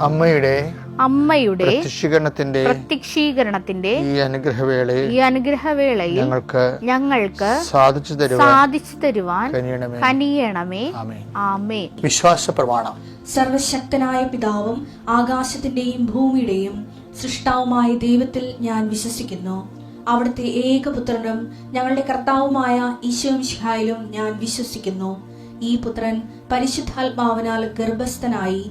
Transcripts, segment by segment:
അമ്മയുടെ അമ്മയുടെ പ്രത്യക്ഷീകരണത്തിന്റെ പ്രത്യക്ഷീകരണത്തിന്റെ ഈ അനുഗ്രഹവേളയിൽ ഈ അനുഗ്രഹവേളയിൽ ഞങ്ങൾക്ക് ഞങ്ങൾക്ക് സാധിച്ചു തരുവാൻ സാധിച്ചു തരുവാൻ കനിയണമേ. ആമേ വിശ്വാസ പ്രമാണം. സർവശക്തനായ പിതാവും ആകാശത്തിന്റെയും ഭൂമിയുടെയും സൃഷ്ടാവുമായ ദൈവത്തിൽ ഞാൻ വിശ്വസിക്കുന്നു. അവിടുത്തെ ഏകപുത്രനും ഞങ്ങളുടെ കർത്താവുമായ ഈശോ ഈശോമിഷിഹായിലും ഞാൻ വിശ്വസിക്കുന്നു. ഈ പുത്രൻ പരിശുദ്ധാത്മാവിനാൽ ഗർഭസ്ഥനായി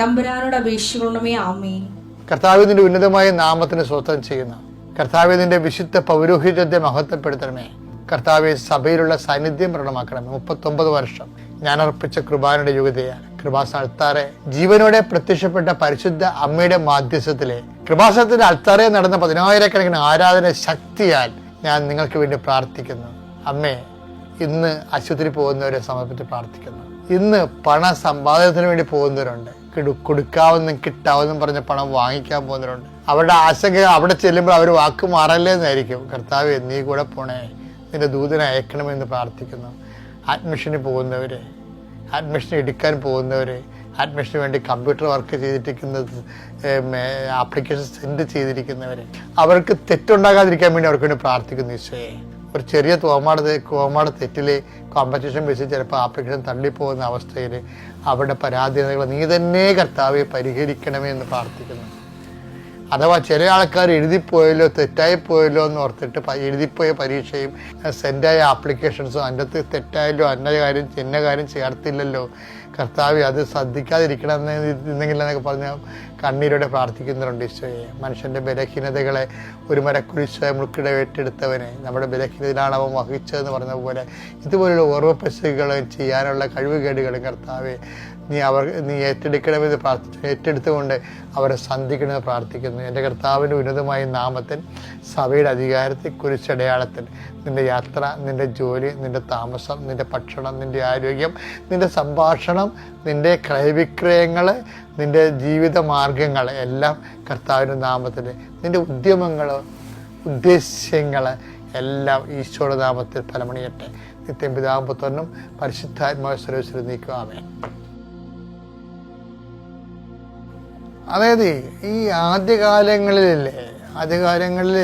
തമ്പുരാനോട് അപേക്ഷിക്കണമേ ആമേ കർത്താവിന്റെ ഉന്നതമായ നാമത്തിന് സ്വത്തം ചെയ്യുന്ന കർത്താവിന്റെ വിശുദ്ധ പൗരോഹിത്യത്തെ മഹത്വപ്പെടുത്തണമേ. കർത്താവെ സഭയിലുള്ള സാന്നിധ്യം പ്രകടമാക്കണമേ. മുപ്പത്തൊമ്പത് വർഷം ഞാൻ അർപ്പിച്ച കൃപാനയുടെ യോഗ്യതയാണ്. കൃപാസ അൾത്താറെ ജീവനോടെ പ്രത്യക്ഷപ്പെട്ട പരിശുദ്ധ അമ്മയുടെ മാധ്യസ്ഥത്തിലെ കൃപാസനത്തിന്റെ അൾത്താറെ നടന്ന പതിനായിരക്കണക്കിന് ആരാധന ശക്തിയാൽ ഞാൻ നിങ്ങൾക്ക് വേണ്ടി പ്രാർത്ഥിക്കുന്നു. അമ്മേ ഇന്ന് ആശുപത്രി പോകുന്നവരെ സമർപ്പിച്ച് പ്രാർത്ഥിക്കുന്നു. ഇന്ന് പണ സമ്പാദനത്തിന് വേണ്ടി പോകുന്നവരുണ്ട്. കൊടുക്കാവുന്നും കിട്ടാവുന്ന പറഞ്ഞ പണം വാങ്ങിക്കാൻ പോകുന്നവരുണ്ട്. അവരുടെ ആശങ്ക അവിടെ ചെല്ലുമ്പോൾ അവർ വാക്ക് മാറല്ലേ എന്നായിരിക്കും കർത്താവ് നീ കൂടെ പോണേ. നിന്റെ ദൂതനെ അയക്കണമെന്ന് പ്രാർത്ഥിക്കുന്നു. അഡ്മിഷന് പോകുന്നവർ അഡ്മിഷൻ എടുക്കാൻ പോകുന്നവർ അഡ്മിഷന് വേണ്ടി കമ്പ്യൂട്ടർ വർക്ക് ചെയ്തിരിക്കുന്നത് ആപ്ലിക്കേഷൻ സെൻഡ് ചെയ്തിരിക്കുന്നവർ അവർക്ക് തെറ്റുണ്ടാകാതിരിക്കാൻ വേണ്ടി അവർക്ക് വേണ്ടി പ്രാർത്ഥിക്കുന്നു ഈശോയെ. ഒരു ചെറിയ തോമാട് കോമാട് തെറ്റിൽ കോമ്പറ്റീഷൻ ബേസിൽ ചിലപ്പോൾ ആപ്ലിക്കേഷൻ തള്ളിപ്പോകുന്ന അവസ്ഥയിൽ അവരുടെ പരാധീനതകൾ നീ തന്നെ കർത്താവെ പരിഹരിക്കണമേ എന്ന് പ്രാർത്ഥിക്കുന്നു. അഥവാ ചില ആൾക്കാർ എഴുതിപ്പോയല്ലോ തെറ്റായിപ്പോയല്ലോ എന്ന് ഓർത്തിട്ട് എഴുതിപ്പോയ പരീക്ഷയും സെൻഡായ ആപ്ലിക്കേഷൻസും അതിന്റെ തെറ്റായല്ലോ അന്ന കാര്യം ചിന്ന കാര്യം ചേർത്തില്ലല്ലോ. കർത്താവ് അത് ശ്രദ്ധിക്കാതിരിക്കണം എന്നെങ്കിൽ എന്നൊക്കെ പറഞ്ഞ കണ്ണീരോടെ പ്രാർത്ഥിക്കുന്നുണ്ട് ഈശോയെ. മനുഷ്യന്റെ ബലഹീനതകളെ ഒരു മരക്കുരിശ മുൾക്കിടെ ഏറ്റെടുത്തവനെ. നമ്മുടെ ബലഹീനതയിലാണ് അവൻ വഹിച്ചതെന്ന് പറഞ്ഞ പോലെ ഇതുപോലുള്ള ഓർമ്മപ്പശുകൾ ചെയ്യാനുള്ള കഴിവുകേടുകളും കർത്താവെ നീ അവർ നീ ഏറ്റെടുക്കണമെന്ന് പ്രാർത്ഥിച്ചു ഏറ്റെടുത്തുകൊണ്ട് അവരെ സന്ധിക്കണമെന്ന് പ്രാർത്ഥിക്കുന്നു. എന്റെ കർത്താവിന്റെ ഉന്നതമായ നാമത്തിൽ സഭയുടെ അധികാരത്തെ കുറിച്ചടയാളത്തിൽ നിന്റെ യാത്ര നിന്റെ ജോലി നിന്റെ താമസം നിന്റെ ഭക്ഷണം നിന്റെ ആരോഗ്യം നിന്റെ സംഭാഷണം നിന്റെ ക്രയവിക്രയങ്ങൾ നിന്റെ ജീവിത മാർഗങ്ങൾ എല്ലാം കർത്താവിന്റെ നാമത്തിൽ നിന്റെ ഉദ്യമങ്ങൾ ഉദ്ദേശ്യങ്ങൾ എല്ലാം ഈശോയുടെ നാമത്തിൽ ഫലമണിയട്ടെ. നിത്യം പിതാമ്പത്തൊന്നും പരിശുദ്ധാത്മാവ് സർവീസിൽ നീക്കുവാമേ അതായത് ഈ ആദ്യകാലങ്ങളിലല്ലേ ആദ്യകാലങ്ങളിൽ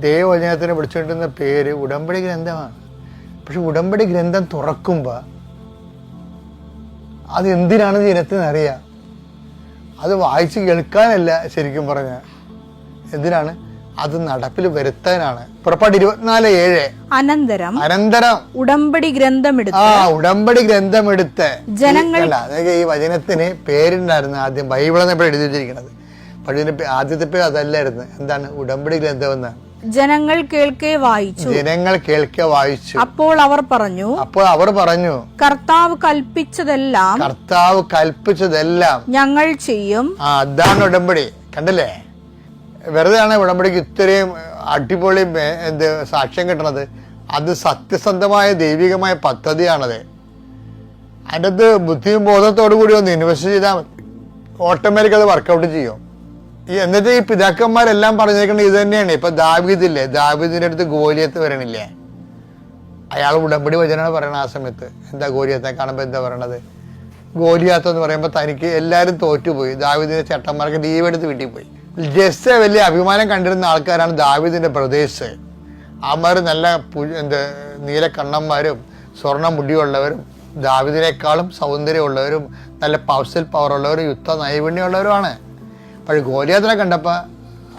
ദൈവവചനത്തിന് വിളിച്ചുകൊണ്ടിരുന്ന പേര് ഉടമ്പടി ഗ്രന്ഥമാണ്. പക്ഷെ ഉടമ്പടി ഗ്രന്ഥം തുറക്കുമ്പോൾ അത് എന്തിനാണെന്ന് ജനത്തിന് അറിയാം? അത് വായിച്ച് കേൾക്കാനല്ല ശരിക്കും പറഞ്ഞ. എന്തിനാണ്? അത് നടപ്പിൽ വരുത്താനാണ്. പുറപ്പാട് ഇരുപത്തിനാല് ഏഴ്. അനന്തരം അനന്തരം. ഉടമ്പടി ഗ്രന്ഥമെടുത്ത് ആ ഉടമ്പടി ഗ്രന്ഥമെടുത്ത്. ജനങ്ങൾ അതായത് ഈ വചനത്തിന് പേരുണ്ടായിരുന്നു ആദ്യം. ബൈബിൾ എന്നപ്പോൾ എഴുതി വെച്ചിരിക്കുന്നത്. പക്ഷേ ആദ്യത്തെ പേര് അതല്ലായിരുന്നു. എന്താണ്? ഉടമ്പടി ഗ്രന്ഥം എന്ന് ജനങ്ങൾ കേൾക്കെ വായിച്ചു. ജനങ്ങൾ കേൾക്കെ വായിച്ചു. അപ്പോൾ അവർ പറഞ്ഞു അപ്പോൾ അവർ പറഞ്ഞു കർത്താവ് കൽപ്പിച്ചതെല്ലാം കർത്താവ് കൽപ്പിച്ചതെല്ലാം ഞങ്ങൾ ചെയ്യും. ആ അതാണ് ഉടമ്പടി. കണ്ടല്ലേ? വെറുതെ ആണ് ഉടമ്പടിക്ക് ഇത്രയും അടിപൊളി എന്ത് സാക്ഷ്യം കിട്ടണത്. അത് സത്യസന്ധമായ ദൈവികമായ പദ്ധതിയാണത്. അതിന്റെ ബുദ്ധിയും ബോധത്തോടു കൂടി ഒന്ന് ഇൻവെസ്റ്റ് ചെയ്താൽ ഓട്ടോമാറ്റിക് അത് വർക്കൗട്ട് ചെയ്യും. ഈ എന്നിട്ട് ഈ പിതാക്കന്മാരെല്ലാം പറഞ്ഞേക്കുന്നത് ഇത് തന്നെയാണ്. ഇപ്പൊ ദാവീദില്ലേ? ദാവീദിന്റെ അടുത്ത് ഗോലിയത്ത് വരണില്ലേ? അയാൾ ഉടമ്പടി വചനാണ് പറയണത് ആ സമയത്ത്. എന്താ ഗോലിയത്തെ കാണുമ്പോൾ എന്താ പറയണത്? ഗോലിയാത്ത എന്ന് പറയുമ്പോൾ തനിക്ക് എല്ലാരും തോറ്റുപോയി. ദാവീദിന്റെ ചട്ടന്മാർക്ക് ലീവ് എടുത്ത് വീട്ടിൽ പോയി. ജസ്റ്റ് വലിയ അഭിമാനം കണ്ടിരുന്ന ആൾക്കാരാണ് ദാവീദിന്റെ പ്രദേശ് അവന്മാർ നല്ല എന്ത് നീല കണ്ണന്മാരും സ്വർണ മുടിയുള്ളവരും ദാവീദിനേക്കാളും സൗന്ദര്യമുള്ളവരും നല്ല പൗസൽ പവറുള്ളവരും യുദ്ധ നൈപുണ്യമുള്ളവരുമാണ് പക്ഷേ ഗോലിയാത്തിനെ കണ്ടപ്പോൾ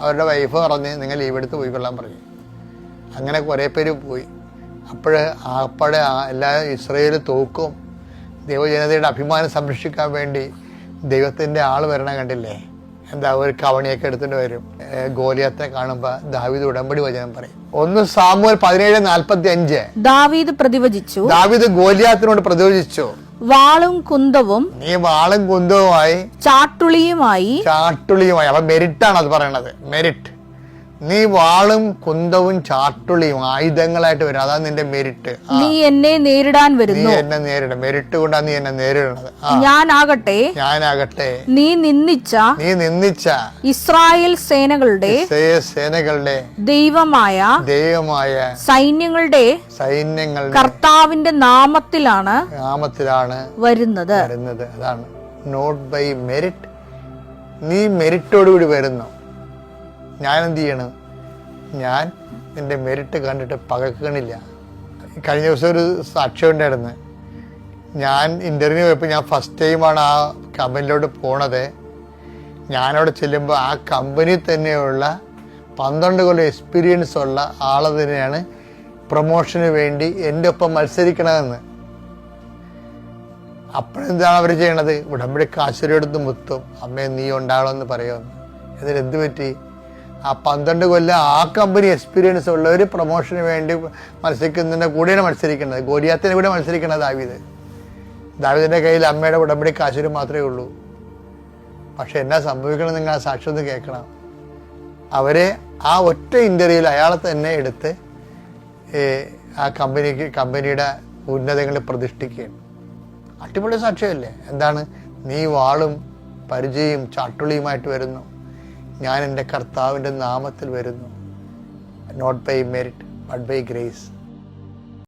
അവരുടെ വൈഫ് പറഞ്ഞ് നിങ്ങൾ ലീവ് എടുത്ത് പോയിക്കൊള്ളാൻ പറഞ്ഞു. അങ്ങനെ കുറേ പേര് പോയി. അപ്പോൾ ആപ്പടെ ആ എല്ലാ ഇസ്രയേൽ തോക്കും ദൈവജനതയുടെ അഭിമാനം സംരക്ഷിക്കാൻ വേണ്ടി ദൈവത്തിന്റെ ആൾ വരണ കണ്ടില്ലേ? എന്താ ഒരു കവണിയൊക്കെ എടുത്തിട്ട് വരും. ഗോലിയത്തെ കാണുമ്പോൾ ദാവീദ് ഉടമ്പടി വചനം പറയും. ഒന്ന് സാമൂഹ്യ പതിനേഴ് നാൽപ്പത്തി അഞ്ച്. ദാവീദ് പ്രതിവചിച്ചു. ദാവീദ് ഗോലിയാത്തിനോട് പ്രതിവചിച്ചു. വാളും കുന്തവും നീ വാളും കുന്തവുമായി ചാട്ടുളിയുമായി ചാട്ടുളിയുമായി. അപ്പൊ മെരിറ്റാണ് അത് പറയണത്. മെരിറ്റ്. നീ വാളും കുന്തവും ചാട്ടുളിയും ആയുധങ്ങളായിട്ട് വരും. അതാണ് നിന്റെ മെരിറ്റ് നീ എന്നെ നേരിടാൻ നീ വരുന്നു. എന്നെ നേരിടും. മെരിറ്റ് കൊണ്ടാണ് നീ എന്നെ നേരിടുന്നത്. ഞാനാകട്ടെ. ഞാനാകട്ടെ. നീ നിന്ദിച്ച നീ നിന്ദിച്ച ഇസ്രായേൽ സേനകളുടെ സേനകളുടെ ദൈവമായ ദൈവമായ സൈന്യങ്ങളുടെ സൈന്യങ്ങളുടെ കർത്താവിന്റെ നാമത്തിലാണ് നാമത്തിലാണ് വരുന്നത്. വരുന്നത്. അതാണ് നോട്ട് ബൈ മെരിറ്റ്. നീ മെരിറ്റോടുകൂടി വരുന്നു. ഞാൻ എന്ത് ചെയ്യണം? ഞാൻ നിന്റെ മെരിറ്റ് കണ്ടിട്ട് പകക്കണില്ല. കഴിഞ്ഞ ദിവസം ഒരു സാക്ഷ്യം ഉണ്ടായിരുന്നു. ഞാൻ ഇന്റർവ്യൂ പോയപ്പോൾ ഞാൻ ഫസ്റ്റ് ടൈമാണ് ആ കമ്പനിയിലോട്ട് പോണത്. ഞാനവിടെ ചെല്ലുമ്പോൾ ആ കമ്പനി തന്നെയുള്ള പന്ത്രണ്ട് കൊല്ലം എക്സ്പീരിയൻസ് ഉള്ള ആൾ തന്നെയാണ് പ്രൊമോഷന് വേണ്ടി എന്റെ ഒപ്പം മത്സരിക്കണമെന്ന് അപ്പോഴെന്താണ് അവർ ചെയ്യണത്? ഉടമ്പടി കാശുരെടുത്ത് മുത്തും. അമ്മയെ നീ ഉണ്ടാകണമെന്ന് പറയുമെന്ന്. എന്ത് പറ്റി? ആ പന്ത്രണ്ട് കൊല്ലം ആ കമ്പനി എക്സ്പീരിയൻസ് ഉള്ളവർ പ്രൊമോഷന് വേണ്ടി മത്സരിക്കുന്നതിന്റെ കൂടെയാണ് മത്സരിക്കുന്നത്. ഗോലിയാത്തിന് കൂടെ മത്സരിക്കുന്നത് ദാവീദ്. ദാവീദിന്റെ കയ്യിൽ അമ്മയുടെ ഉടമ്പടി കാശുര് മാത്രമേ ഉള്ളൂ. പക്ഷെ എന്നാ സംഭവിക്കണം നിങ്ങൾ ആ സാക്ഷി ഒന്ന് കേൾക്കണം. അവരെ ആ ഒറ്റ ഇന്റർവ്യൂവിൽ അയാളെ തന്നെ എടുത്ത് ആ കമ്പനിക്ക് കമ്പനിയുടെ ഉന്നതങ്ങളിൽ പ്രതിഷ്ഠിക്കുകയാണ്. അടിപൊളി സാക്ഷ്യമല്ലേ? എന്താണ്? നീ വാളും പരിചയം ചാട്ടുളിയുമായിട്ട് വരുന്നു. ഞാൻ എന്റെ കർത്താവിന്റെ നാമത്തിൽ വരുന്നു. Not by merit but by grace